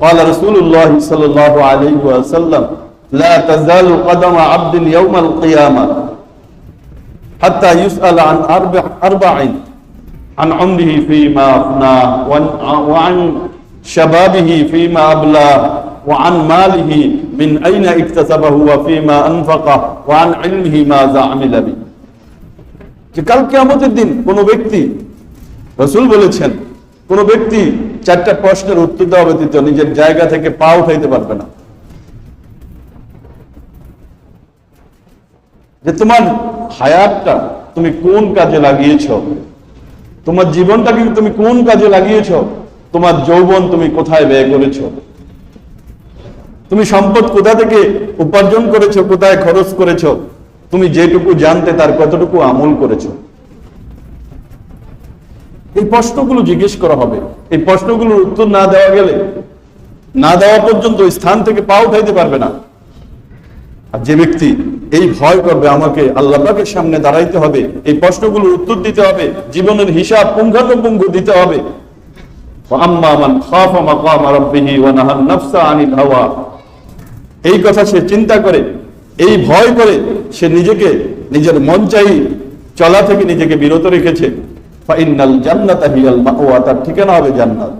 قال رسول الله صلى الله عليه وسلم لا تزال قدم عبد يوم القيامة حتى يسأل عن أربع أربع عن عمره فيما أفناه وعن- وعن شبابه فيما أبلاه وعن ماله من أين اكتسبه وفيما أنفقه وعن علمه ماذا عمل به যে কাল কেয়ামতের দিন কোন ব্যক্তি রসুল বলেছেন কোন ব্যক্তি চারটা প্রশ্নের উত্তর দেওয়া ব্যতীত নিজের জায়গা থেকে পা উঠাইতে পারবে না। যে তোমার হায়াতটা তুমি কোন কাজে লাগিয়েছ, তোমার জীবনটাকে তুমি কোন কাজে লাগিয়েছ, তোমার যৌবন তুমি কোথায় ব্যয় করেছ, তুমি সম্পদ কোথা থেকে উপার্জন করেছ, কোথায় খরচ করেছ, তুমি যেটুকু জানতে তার কতটুকু আমল করেছ। এই প্রশ্নগুলো জিজ্ঞেস করা হবে। এই প্রশ্নগুলোর উত্তর না দেওয়া গেলে, না দেওয়া পর্যন্ত ওই স্থান থেকে পা উঠাইতে পারবে না। আর যে ব্যক্তি এই ভয় করবে, আমাকে আল্লাহকে সামনে দাঁড়াইতে হবে, এই প্রশ্নগুলোর উত্তর দিতে হবে, জীবনের হিসাব পুঙ্খানুপুঙ্খ দিতে হবে। এই কথা সে চিন্তা করে, এই ভয় করে সে নিজেকে, নিজের মন চাই চলা থেকে নিজেকে বিরত রেখেছে। ফাইনাল জান্নাত হিয়াল মাওয়া তার ঠিকানা হবে জান্নাত।